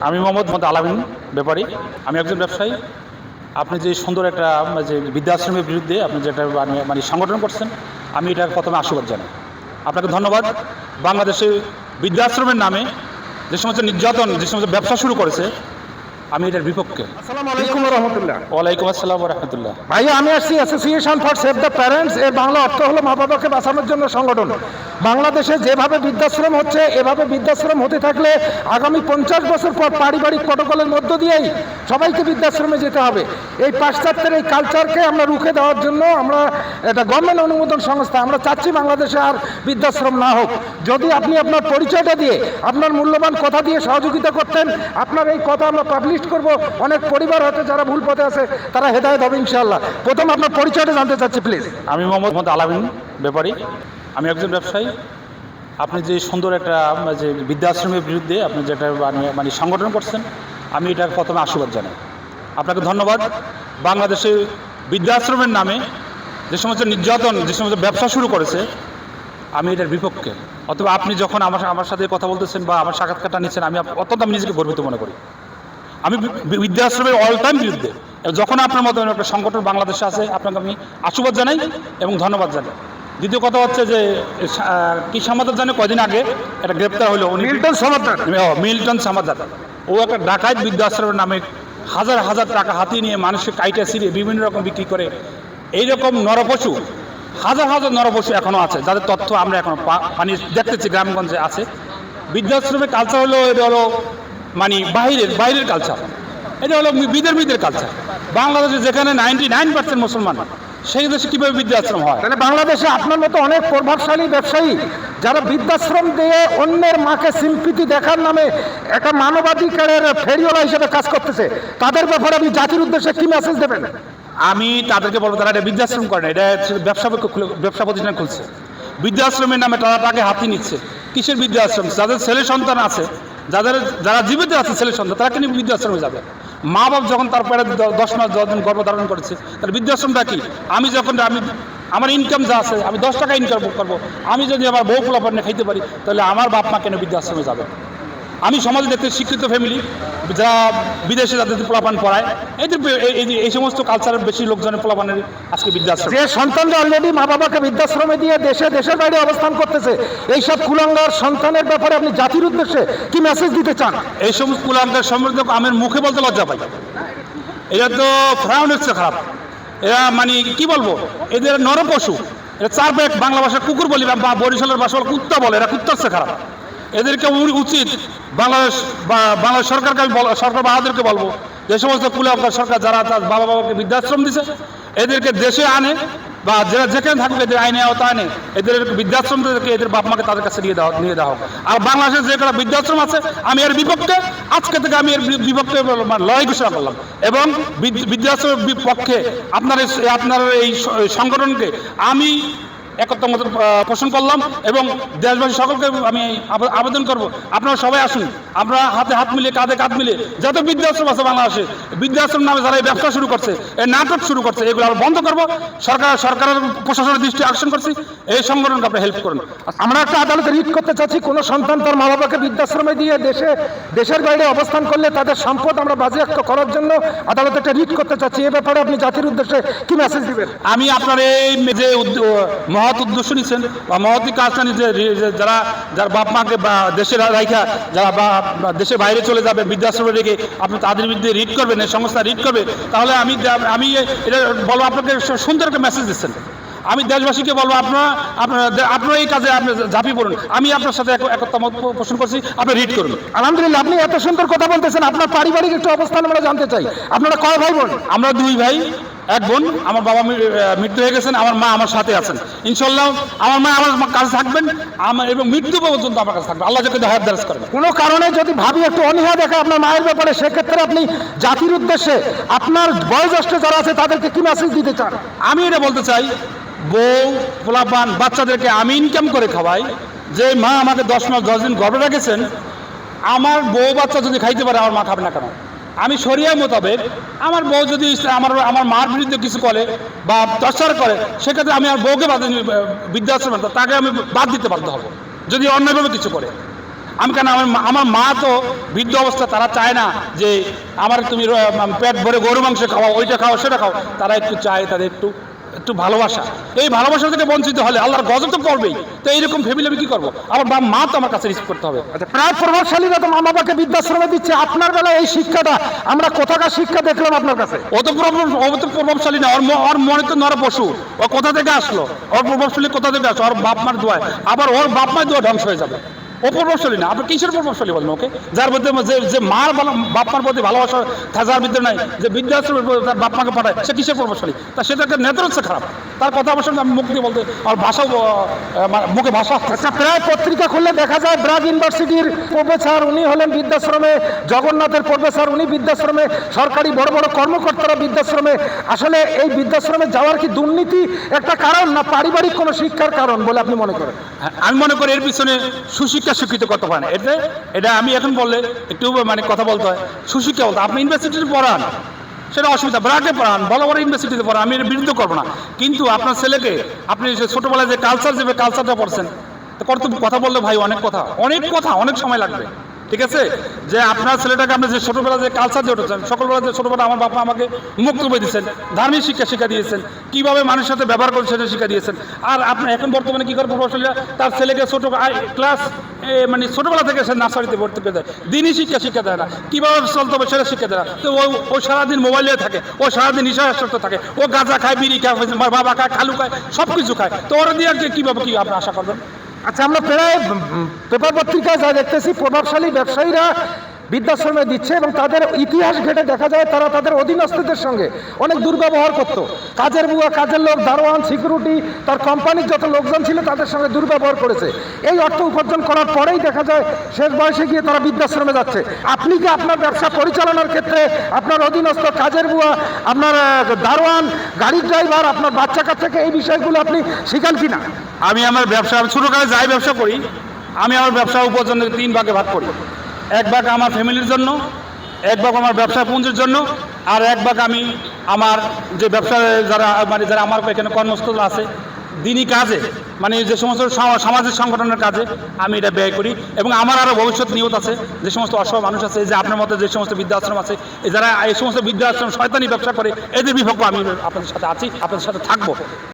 আমি মোহাম্মদ মোহাম্মদ আলামিন, ব্যাপারী। আমি একজন ব্যবসায়ী। আপনি যে সুন্দর একটা যে বৃদ্ধাশ্রমের বিরুদ্ধে আপনি যেটা মানে- মানে সংগঠন করছেন, আমি এটা প্রথমে আশীর্বাদ জানাই। আপনাকে ধন্যবাদ। বাংলাদেশে বৃদ্ধাশ্রমের নামে যে সমস্ত নির্যাতন, যে সমস্ত ব্যবসা শুরু করেছে আমি এটার বিপক্ষে। আসসালামু আলাইকুম রহমতুল্লাহ। ওয়ালাইকুম আসসালাম রহমতুল্লাহ। ভাইয়া আমি আসছি association for save the parents এর বাংলা অর্থ হলো মা বাবাকে বাঁচানোর জন্য সংগঠন। বাংলাদেশে যেভাবে বৃদ্ধাশ্রম হচ্ছে এভাবে বৃদ্ধাশ্রম হতে থাকলে আগামী পঞ্চাশ বছর পর পারিবারিক প্রটোকলের মধ্য দিয়েই সবাইকে বৃদ্ধাশ্রমে যেতে হবে। এই পাশ্চাত্যের এই কালচারকে আমরা রুখে দেওয়ার জন্য আমরা এটা গভর্নমেন্ট অনুমোদন সংস্থা আমরা চাচ্ছি বাংলাদেশে আর বৃদ্ধাশ্রম না হোক। যদি আপনি আপনার পরিচয়টা দিয়ে আপনার মূল্যবান কথা দিয়ে সহযোগিতা করতেন আপনার এই কথা আমরা পাবলিশ করব। অনেক পরিবার হয়তো যারা ভুল পথে আছে, তারা হেদায়ত হবে ইনশাআল্লাহ। প্রথম আপনার পরিচয়টা জানতে চাচ্ছি প্লিজ আমি মোহাম্মদ মোহাম্মদ আলামিন, ব্যাপারী। আমি একজন ব্যবসায়ী। আপনি যে সুন্দর একটা যে বৃদ্ধাশ্রমের বিরুদ্ধে আপনি যেটা মানে- মানে সংগঠন করছেন, আমি এটার প্রথমে আশীর্বাদ জানাই। আপনাকে ধন্যবাদ। বাংলাদেশে বৃদ্ধাশ্রমের নামে যে সমস্ত নির্যাতন, যে সমস্ত ব্যবসা শুরু করেছে, আমি এটার বিপক্ষে। অথবা আপনি যখন আমার আমার সাথে কথা বলতেছেন বা আমার সাক্ষাৎকারটা নিচ্ছেন, আমি অত্যন্ত আমি নিজেকে গর্বিত মনে করি। আমি বৃদ্ধাশ্রমের অল টাইম বিরুদ্ধে। যখন আপনার মতো একটা সংগঠন বাংলাদেশে আছে আপনাকে আমি আশীর্বাদ জানাই এবং ধন্যবাদ জানাই। দ্বিতীয় কথা হচ্ছে যে কি সমাদার জানে? কদিন আগে একটা গ্রেপ্তার হলো মিল্টন সমাদার মিল্টন সামাদার ও একটা ডাকাত বৃদ্ধাশ্রমের নামে হাজার হাজার টাকা হাতিয়ে নিয়ে মানুষকে কাইটা ছিঁড়ে বিভিন্ন রকম বিক্রি করে। এইরকম নরপশু হাজার হাজার নরপশু এখনও আছে। যাদের তথ্য আমরা এখন মানে দেখতেছি গ্রামগঞ্জে আছে। বৃদ্ধাশ্রমের কালচার হলো এটা হলো মানে বাইরের বাইরের কালচার এটা হলো বিদের বিদের কালচার বাংলাদেশে যেখানে নাইনটি নাইন পার্সেন্ট মুসলমান সেই দেশে কীভাবে বৃদ্ধাশ্রম হয়? তাহলে বাংলাদেশে আপনার মতো অনেক প্রভাবশালী ব্যবসায়ী যারা বৃদ্ধাশ্রম দিয়ে অন্যের মাকে সিম্পিতি দেখার নামে একটা মানবাধিকারের ফেরিওয়ালা হিসেবে কাজ করতেছে তাদের ব্যাপারে আপনি জাতির উদ্দেশ্যে কি মেসেজ দেবেন? আমি তাদেরকে বলব তারা এটা বৃদ্ধাশ্রম করে না এটা ব্যবসা ব্যবসা প্রতিষ্ঠান খুলছে। বৃদ্ধাশ্রমের নামে তারা তাকে হাতি নিচ্ছে। কিসের বৃদ্ধাশ্রম? যাদের ছেলে সন্তান আছে যাদের যারা জীবিত আছে, ছেলে সন্তান, তারা কিন্তু বৃদ্ধাশ্রমে যাবে। মা বাপ যখন তার পেটে দশ মাস, দশ দিন গর্ভধারণ করেছে, তার বৃদ্ধাশ্রমটা কি? আমি যখন আমি, আমার ইনকাম যা আছে, আমি দশ টাকা ইনকাম করব। আমি যদি আমার বউ ফুলাপ খাইতে পারি, তাহলে আমার বাপ মা কেন বৃদ্ধাশ্রমে যাবে? আমি সমাজে দেখতে শিক্ষিত ফ্যামিলি যারা বিদেশে যাদের পোলাপান পড়ায় এদের এই- সমস্ত কালচারের বেশি লোকজনের পোলাপানের আজকে বৃদ্ধাশ্রম। যে সন্তানরা অলরেডি মা বাবাকে বৃদ্ধাশ্রমে দিয়ে দেশে দেশের বাইরে অবস্থান করতেছে এইসব কুলাঙ্গার সন্তানের ব্যাপারে আপনি জাতির উদ্দেশ্যে কি মেসেজ দিতে চান? এই সমস্ত কুলাঙ্কের সম্বন্ধে আমার মুখে বলতে লজ্জা পাই। এরা তো ফ্রাউন হচ্ছে খারাপ। এরা মানে কি বলব? এদের নরপশু। এরা চার ব্যাগ বাংলা ভাষা কুকুর বলি বা বরিশালের ভাষা কুত্তা বলে এরা কুত্তা হচ্ছে খারাপ। এদেরকে উচিত বাংলাদেশ বাংলাদেশ সরকারকে আমি সরকার বাহাদুরকে বলব, যে সমস্ত কুলাঙ্কার সরকার যারা তার বাবা বাবাকে বৃদ্ধাশ্রম দিছে, এদেরকে দেশে আনে বা যারা যেখানে থাকবে এদের আইনে আওতা আনে, এদের বৃদ্ধাশ্রম থেকে এদের বাপ মাকে তাদের কাছে নিয়ে দেওয়া নিয়ে দেওয়া হোক। আর বাংলাদেশের যে কটা বৃদ্ধাশ্রম আছে, আমি এর বিপক্ষে, আজকে থেকে আমি এর বিপক্ষে মানে লড়াই ঘোষণা করলাম। এবং বৃদ্ধ- বৃদ্ধাশ্রমের বিপক্ষে আপনার আপনার এই সংগঠনকে আমি একত্র পোষণ করলাম এবং দেশবাসী সকলকে আমি আবেদন করব। আপনারা সবাই আসুন। আমরা হাতে হাত মিলিয়ে কাঁধে কাঁধ মিলিয়ে যত বৃদ্ধাশ্রম আছে বাংলাদেশে বৃদ্ধাশ্রম নামে যারা এই ব্যবসা শুরু করছে এই নাটক শুরু করছে এগুলো আমরা বন্ধ করব। সরকার সরকারের প্রশাসনের দৃষ্টি আকর্ষণ করছি। এই সংগঠনকে আপনি হেল্প করুন। আমরা একটা আদালতে রিট করতে চাচ্ছি কোনো সন্তান তার মা বাবাকে বৃদ্ধাশ্রমে দিয়ে দেশে দেশের বাইরে অবস্থান করলে তাদের সম্পদ আমরা বাজেয়াপ্ত করার জন্য আদালতে একটা রিট করতে চাচ্ছি। এ ব্যাপারে আপনি জাতির উদ্দেশ্যে কি মেসেজ দিবেন? আমি আপনার এই যে মহৎ উদ্দেশ্য নিচ্ছেন বা মহতি কাজটা নিচ্ছে যারা যারা বাপ মাকে বা দেশের রাইখা যারা বা বা দেশের বাইরে চলে যাবে বৃদ্ধাশ্রমে রেখে আপনি তাদের বিরুদ্ধে রিড করবেন এই সংস্থা রিড করবে তাহলে আমি আমি এটা বলব আপনাকে সুন্দর একটা মেসেজ দিচ্ছেন। আমি দেশবাসীকে বলব আপনারা আপনারা আপনারা এই কাজে আপনি ঝাঁপিয়ে পড়ুন। আমি আপনার সাথে এক- একতা মত পোষণ করছি আপনি রিড করুন। আলহামদুলিল্লাহ আপনি এত সুন্দর কথা বলতেছেন আপনার পারিবারিক একটু অবস্থান আমরা জানতে চাই। আপনারা কয় ভাই বোন? আমরা দুই ভাই। এক বোন আমার বাবা মৃত্যু হয়ে গেছেন আমার মা আমার সাথে আছেন। ইনশাল্লাহ আমার মা আমার কাছে থাকবেন আমার এবং মৃত্যু পর্যন্ত আমার কাছে থাকবেন। আল্লাহ যাকে হায়াত দারাজ করবেন কোনো কারণে যদি ভাবি একটু অনীহা দেখে আপনার মায়ের ব্যাপারে সেক্ষেত্রে আপনি জাতির উদ্দেশ্যে আপনার বয়োজ্যেষ্ঠ যারা আছে তাদেরকে কি মেসেজ দিতে চান? আমি এটা বলতে চাই বউ পোলাপান বাচ্চাদেরকে আমি ইনকাম করে খাওয়াই। যে মা আমাকে দশ মাস দশ দিন গর্ভে রেখেছেন আমার বউ বাচ্চা যদি খাইতে পারে আমার মা খাবে না কেন? আমি সরিয়া মোতাবেক আমার বউ যদি আমার আমার মার বিরুদ্ধে কিছু করে বা টর্চার করে, সেক্ষেত্রে আমি আমার বউকে বাদ বৃদ্ধাশ্রমে তাকে আমি বাদ দিতে বাধ্য হব, যদি অন্যভাবে কিছু করে। আমি কেন, আমার আমার মা তো বৃদ্ধ অবস্থা, তারা চায় না যে আমার তুমি পেট ভরে গরু মাংস খাওয়া ওইটা খাও, সেটা খাও, তারা একটু চায়, তাদের একটু একটু ভালোবাসা। এই ভালোবাসা থেকে বঞ্চিত হলে আল্লাহর গজব তো পড়বেই। তো এইরকম ফ্যামিলি আমি কি করব? আমার বাপ মা তো আমার কাছে রিস্ক করতে হবে। আচ্ছা প্রায় প্রভাবশালীরা তো মা বাবাকে বৃদ্ধাশ্রমে দিচ্ছে। আপনার বেলায় এই শিক্ষাটা আমরা কোথাকার শিক্ষা দেখলাম আপনার কাছে? ও তো প্রভাব ও তো প্রভাবশালী না। ওর ওর মনে তো নর পশু। ও কোথা থেকে আসলো? ওর প্রভাবশালী কোথা থেকে আসলো? ওর বাপ মার দোয়ায়। আবার ওর বাপ মার দোয়া ধ্বংস হয়ে যাবে। ও প্রভাবশালী না। আপনি কিসের প্রভাবশালী বলবেন ওকে? যার মধ্যে যে যে মার বাপমার বাপ মার প্রতি ভালোবাসা যার মধ্যে নাই, যে বৃদ্ধাশ্রমের তার বাপ মাকে পাঠায়, সে কিসের প্রভাবশালী? তা সেটা একটা হচ্ছে খারাপ। তার কথা আমার আমি মুখ দিয়ে বলতে আর ভাষাও মুখে ভাষা। আচ্ছা প্রায় পত্রিকা খুললে দেখা যায় ব্রাগ ইউনিভার্সিটির প্রফেসর উনি হলেন বৃদ্ধাশ্রমে জগন্নাথের প্রফেসর উনি বৃদ্ধাশ্রমে সরকারি বড় বড় কর্মকর্তারা বৃদ্ধাশ্রমে। আসলে এই বৃদ্ধাশ্রমে যাওয়ার কি দুর্নীতি একটা কারণ না পারিবারিক কোনো শিক্ষার কারণ বলে আপনি মনে করেন? হ্যাঁ, আমি মনে করি এর পিছনে সুশিক্ষা শিক্ষিত কত হয় না। এটা এটা আমি এখন বললে একটু মানে কথা বলতে হয়। সুশিক্ষা বলতে আপনি ইউনিভার্সিটিতে পড়ান সেটা অসুবিধা ব্রাকে পড়ান, বড় বড় ইউনিভার্সিটিতে পড়ান, আমি এর বিরুদ্ধে করব না। কিন্তু আপনার ছেলেকে, আপনি ছোটোবেলায় যে কালচার যে কালচারটা পড়ছেন কত কথা বললে ভাই, অনেক কথা অনেক কথা, অনেক সময় লাগবে। ঠিক আছে? যে আপনার ছেলেটাকে আপনি যে ছোটোবেলা যে কালচার দিয়ে উঠেছেন, সকলবেলা যে ছোটোবেলা আমার বাবা আমাকে মুক্তব্য দিয়েছেন, ধার্মিক শিক্ষা শিক্ষা দিয়েছেন, কীভাবে মানুষের সাথে ব্যবহার করছে সেটা শিক্ষা দিয়েছেন। আর আপনি এখন বর্তমানে কি করে প্রভাবশালীরা তার ছেলেকে ছোটো ক্লাস মানে ছোটোবেলা থেকে সে নার্সারিতে ভর্তি করে দেয়। দিনই শিক্ষা শিক্ষা দেয় না। কীভাবে চলতে হবে সেটা শিক্ষা দেয় না। তো ও ও সারাদিন মোবাইলে থাকে, ও সারাদিন নিশাসক্ত থাকে। ও গাঁজা খায়, বিড়ি খায় বাবা খায়, খালু খায় সব কিছু খায়। তো ওরা দিয়ে কীভাবে কী আপনি আশা করবেন? আচ্ছা আমরা প্রায় পেপার পত্রিকায় যা দেখতেছি প্রভাবশালী ব্যবসায়ীরা বৃদ্ধাশ্রমে দিচ্ছে এবং তাদের ইতিহাস ঘেটে দেখা যায় তারা তাদের অধীনস্থদের সঙ্গে অনেক দুর্ব্যবহার করত। কাজের বুয়া, কাজের লোক, দারোয়ান, সিকিউরিটি, তার কোম্পানির যত লোকজন ছিল তাদের সঙ্গে দুর্ব্যবহার করেছে। এই অর্থ উপার্জন করার পরেই দেখা যায় শেষ বয়সে গিয়ে তারা বৃদ্ধাশ্রমে যাচ্ছে। আপনি কি আপনার ব্যবসা পরিচালনার ক্ষেত্রে আপনার অধীনস্থ কাজের বুয়া, আপনার দারোয়ান, গাড়ির ড্রাইভার, আপনার বাচ্চা কাচ্চাকে এই বিষয়গুলো আপনি শিখান কি না আমি আমার ব্যবসা ছোটোকালে যাই ব্যবসা করি, আমি আমার ব্যবসা উপার্জনের তিন ভাগে ভাগ করি। এক ভাগ আমার ফ্যামিলির জন্য, এক ভাগ আমার ব্যবসা পুঞ্জির জন্য, আর এক ভাগ আমি আমার যে ব্যবসা যারা মানে যারা আমার এখানে কর্মস্থল আছে, দিনই কাজে মানে যে সমস্ত সামাজিক সংগঠনের কাজে আমি এটা ব্যয় করি। এবং আমার আরও ভবিষ্যৎ নিয়ত আছে, যে সমস্ত অসহায় মানুষ আছে, যে আপনার মতো যে সমস্ত বৃদ্ধাশ্রম আছে যারা, এই সমস্ত বৃদ্ধাশ্রম শয়তানি ব্যবসা করে, এদের বিপক্ষ আমি আপনাদের সাথে আছি, আপনাদের সাথে থাকব।